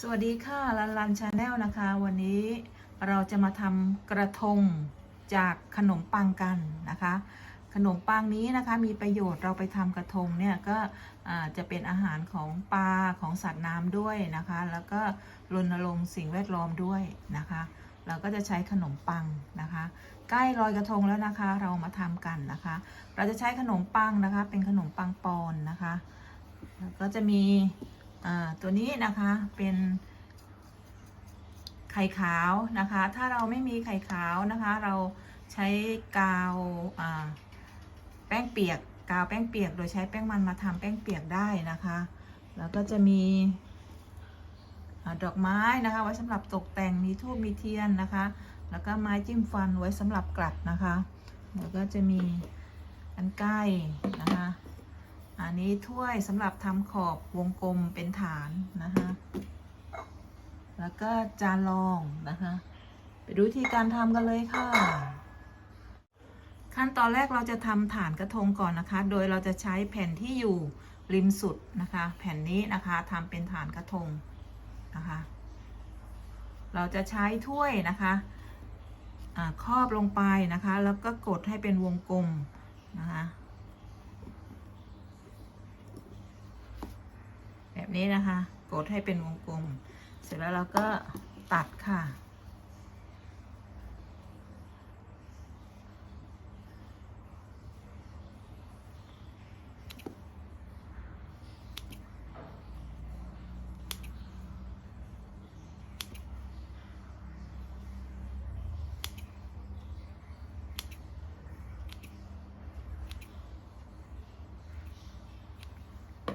สวัสดีค่ะลันลันชาแนลนะคะ วันนี้เราจะมาทำกระทงจากขนมปังกันนะคะ ขนมปังนี้นะคะมีประโยชน์เราไปทำกระทงเนี่ยก็จะเป็นอาหารของปลาของสัตว์น้ำด้วยนะคะ แล้วก็รณรงค์สิ่งแวดล้อมด้วยนะคะ เราก็จะใช้ขนมปังนะคะ ใกล้ลอยกระทงแล้วนะคะ เรามาทำกันนะคะ เราจะใช้ขนมปังนะคะ เป็นขนมปังปอนนะคะแล้วก็จะมี ตัวนี้นะคะเป็นไข่ขาวนะคะ ถ้าเราไม่มีไข่ขาวนะคะ เราใช้กาวาแป้งเปียกกาวแป้งเปียก โดยใช้แป้งมันมาทำแป้งเปียกได้นะคะ แล้วก็จะมีอดอกไม้นะคะ ไว้สำหรับตกแต่งมีทูบมีเทียนนะคะ แล้วก็ไม้จิ้มฟันไว้สำหรับกลัดนะคะ แล้วก็จะมีอันใกล้นะคะ อันนี้ถ้วยสำหรับทำขอบวงกลมเป็นฐานนะคะแล้วก็จานรองนะคะ ไปดูวิธีการทำกันเลยค่ะ ขั้นตอนแรกเราจะทำฐานกระทงก่อนนะคะ โดยเราจะใช้แผ่นที่อยู่ริมสุดนะคะ แผ่นนี้นะคะทำเป็นฐานกระทงนะคะ เราจะใช้ถ้วยนะคะครอบลงไปนะคะ แล้วก็กดให้เป็นวงกลมนะคะ แบบนี้นะคะ กดให้เป็นวงกลม เสร็จแล้วเราก็ตัดค่ะ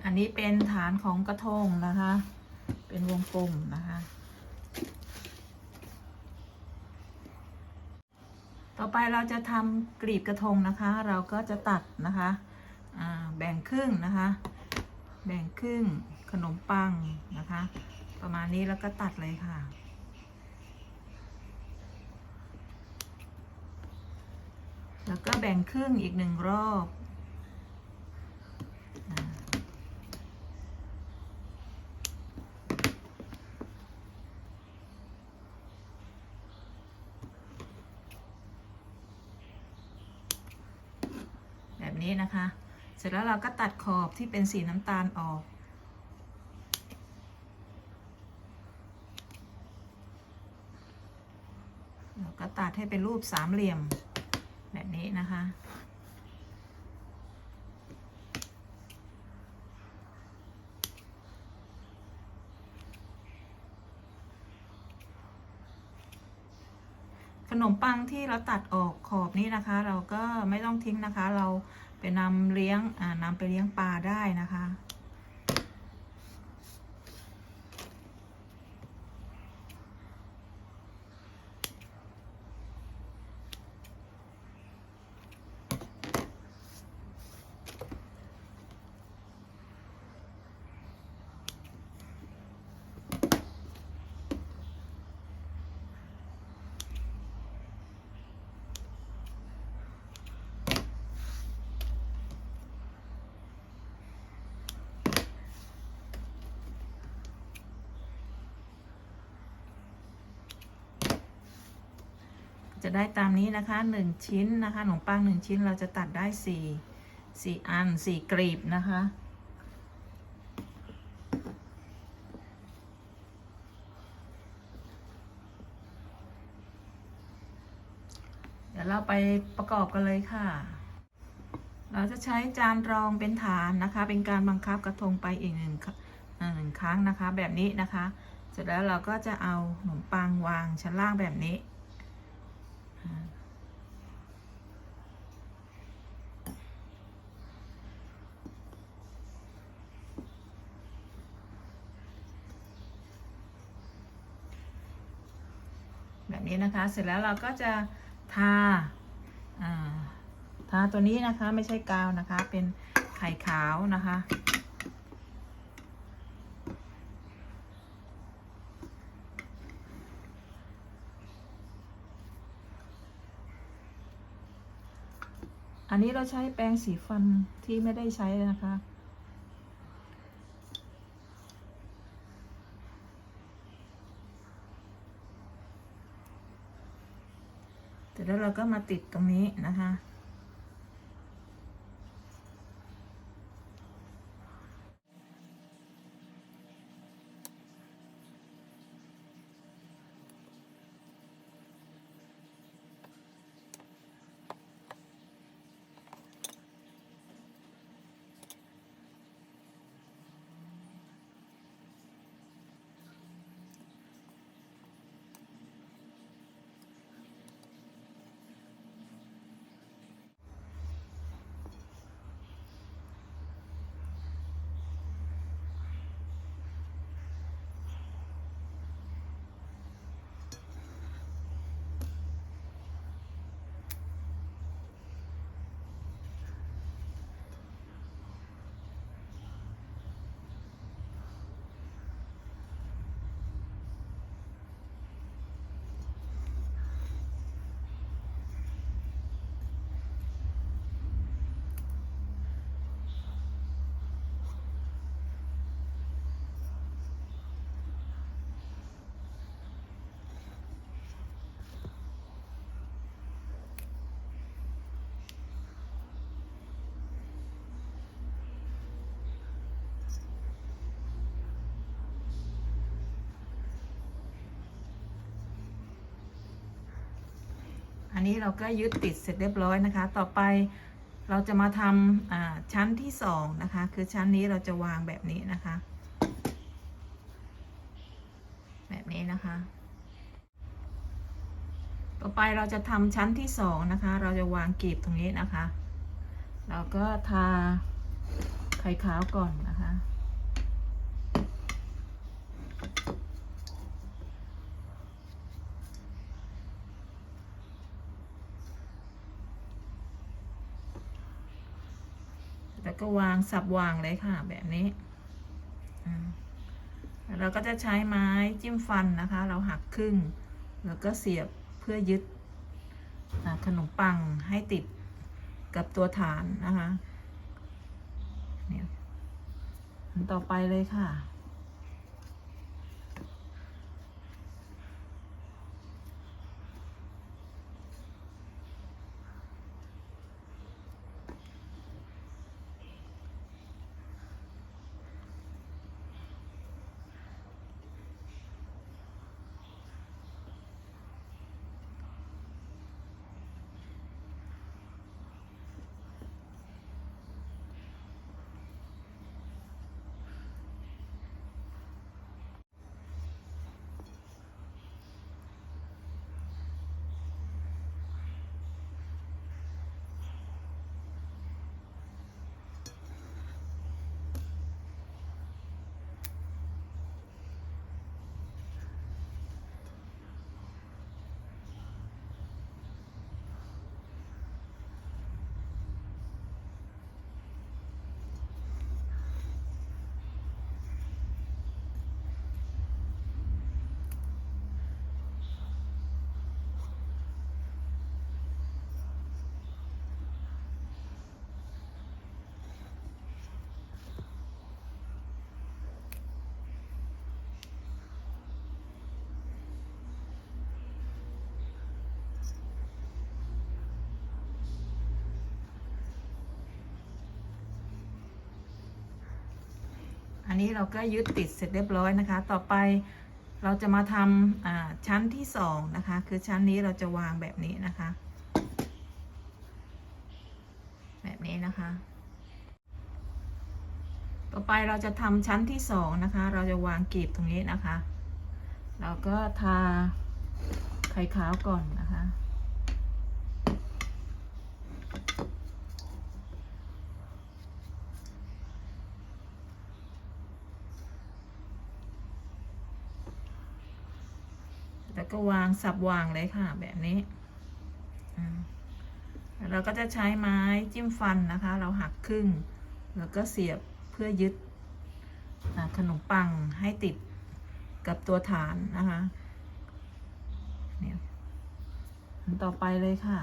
อันนี้เป็นฐานของกระทงนะคะ เป็นวงกลมนะคะ ต่อไปเราจะทำกลีบกระทงนะคะ เราก็จะตัดนะคะแบ่งครึ่งนะคะ แบ่งครึ่งขนมปังนะคะ ประมาณนี้แล้วก็ตัดเลยค่ะแล้วก็แบ่งครึ่งอีกหนึ่งรอบนี้นะคะ เสร็จแล้วเราก็ตัดขอบที่เป็นสีน้ำตาลออกแล้วก็ตัดให้เป็นรูปสามเหลี่ยมแบบนี้นะคะ ขนมปังที่เราตัดออกขอบนี้นะคะ เราก็ไม่ต้องทิ้งนะคะ เรา ไปนำเลี้ยงอ่านำไปเลี้ยงปลาได้นะคะ จะได้ตามนี้นะคะหนึ่งชิ้นนะคะขนมปังหนึ่งชิ้นเราจะตัดได้สี่สี่อันสี่กลีบนะคะ เดี๋ยวเราไปประกอบกันเลยค่ะ เราจะใช้จานรองเป็นฐานนะคะ เป็นการบังคับกระทงไปอีกหนึ่งอ่าหนึ่งครั้งนะคะแบบนี้นะคะ เสร็จแล้วเราก็จะเอาขนมปังวางชั้นล่างแบบนี้ นี้นะคะ เสร็จแล้วเราก็จะทาอ่าทาตัวนี้นะคะไม่ใช่กาวนะคะ เป็นไข่ขาวนะคะอันนี้เราใช้แปรงสีฟันที่ไม่ได้ใช้นะคะ แล้วเราก็มาติดตรงนี้นะคะ อันนี้เราก็ยึดติดเสร็จเรียบร้อยนะคะ ต่อไปเราจะมาทำชั้นที่สองนะคะ คือชั้นนี้เราจะวางแบบนี้นะคะ แบบนี้นะคะ ต่อไปเราจะทำชั้นที่สองนะคะ เราจะวางกลีบตรงนี้นะคะ เราก็ทาไข่ขาวก่อนนะคะ แล้ว ก็วางสับวางเลยค่ะ แบบนี้เราก็จะใช้ไม้จิ้มฟันนะคะ เราหักครึ่ง แล้วก็เสียบเพื่อยึดขนมปังให้ติดกับตัวฐานนะคะเนี่ยต่อไปเลยค่ะ นี้เราก็ยึดติดเสร็จเรียบร้อยนะคะ ต่อไปเราจะมาทำชั้นที่สองนะคะ คือชั้นนี้เราจะวางแบบนี้นะคะ แบบนี้นะคะ ต่อไปเราจะทำชั้นที่สองนะคะ เราจะวางกลีบตรงนี้นะคะ เราก็ทาไข่ขาวก่อนนะคะ ก็วางสับวางเลยค่ะ แบบนี้แล้วเราก็จะใช้ไม้จิ้มฟันนะคะ เราหักครึ่ง แล้วก็เสียบเพื่อยึดขนมปังให้ติดกับตัวฐานนะคะเนี่ยต่อไปเลยค่ะ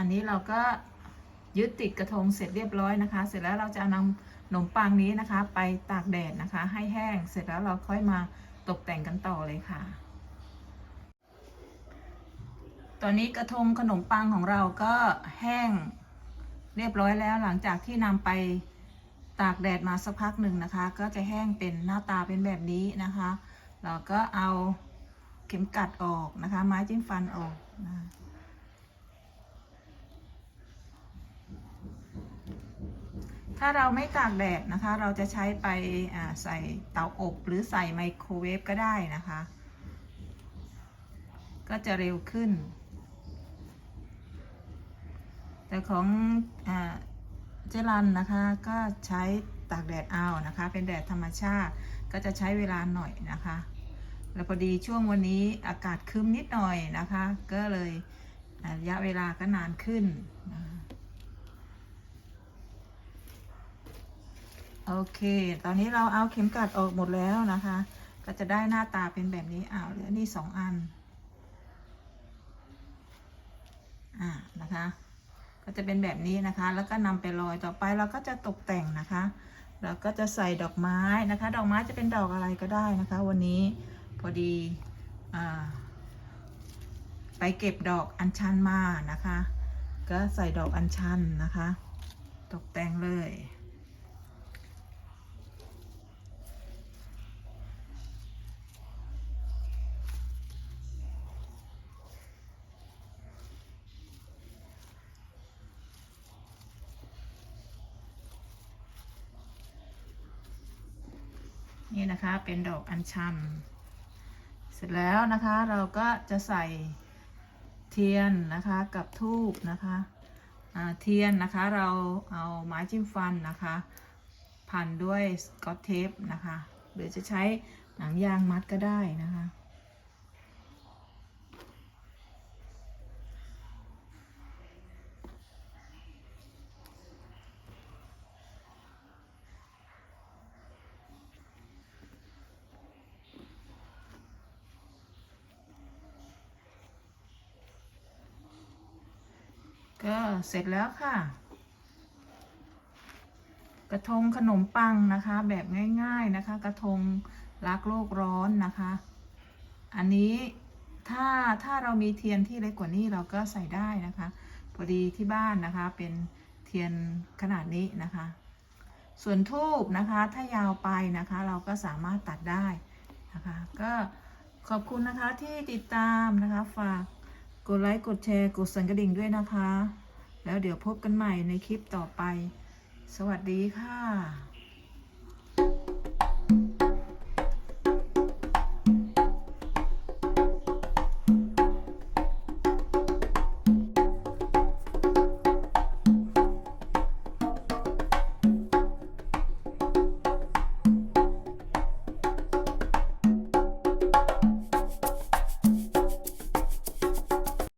อันนี้เราก็ยึดติดกระทงเสร็จเรียบร้อยนะคะ เสร็จแล้วเราจะนำขนมปังนี้นะคะ ไปตากแดดนะคะ ให้แห้ง เสร็จแล้วเราค่อยมาตกแต่งกันต่อเลยค่ะ ตอนนี้กระทงขนมปังของเราก็แห้งเรียบร้อยแล้วหลังจากที่นำไปตากแดดมาสักพักหนึ่งนะคะ ก็จะแห้งเป็นหน้าตาเป็นแบบนี้นะคะ เราก็เอาเข็มกัดออกนะคะ ไม้จิ้มฟันออกนะ ถ้าเราไม่ตากแดดนะคะ เราจะใช้ไปใส่เตาอบหรือใส่ไมโครเวฟก็ได้นะคะ ก็จะเร็วขึ้น แต่ของอเจรันนะคะก็ใช้ตากแดดเอานะคะ เป็นแดดธรรมชาติก็จะใช้เวลาหน่อยนะคะ แล้วพอดีช่วงวันนี้อากาศครึ้มนิดหน่อยนะคะ ก็เลยระยะเวลาก็นานขึ้นนะคะ โอเค ตอนนี้เราเอาเข็มกัดออกหมดแล้วนะคะ ก็จะได้หน้าตาเป็นแบบนี้อ้าวเหลือนี่สองอัน อ่านะคะ ก็จะเป็นแบบนี้นะคะ แล้วก็นำไปลอยต่อไปเราก็จะตกแต่งนะคะ เราก็จะใส่ดอกไม้นะคะ ดอกไม้จะเป็นดอกอะไรก็ได้นะคะ วันนี้พอดีอ่าไปเก็บดอกอัญชันมานะคะ ก็ใส่ดอกอัญชันนะคะ ตกแต่งเลย เป็นดอกอัญชัน เสร็จแล้วนะคะเราก็จะใส่เทียนนะคะกับทูบนะคะเทียนนะคะเราเอาไม้จิ้มฟันนะคะ พันด้วยสกอตเทปนะคะ หรือจะใช้หนังยางมัดก็ได้นะคะ ก็เสร็จแล้วค่ะ กระทงขนมปังนะคะ แบบง่ายๆนะคะ กระทงรักโลกร้อนนะคะ อันนี้ถ้าถ้าเรามีเทียนที่เล็กกว่านี้เราก็ใส่ได้นะคะ พอดีที่บ้านนะคะเป็นเทียนขนาดนี้นะคะ ส่วนทูบนะคะถ้ายาวไปนะคะ เราก็สามารถตัดได้นะคะ ก็ขอบคุณนะคะที่ติดตามนะคะฝาก กดไลค์กดแชร์กดสั่นกระดิ่งด้วยนะคะ แล้วเดี๋ยวพบกันใหม่ในคลิปต่อไป สวัสดีค่ะ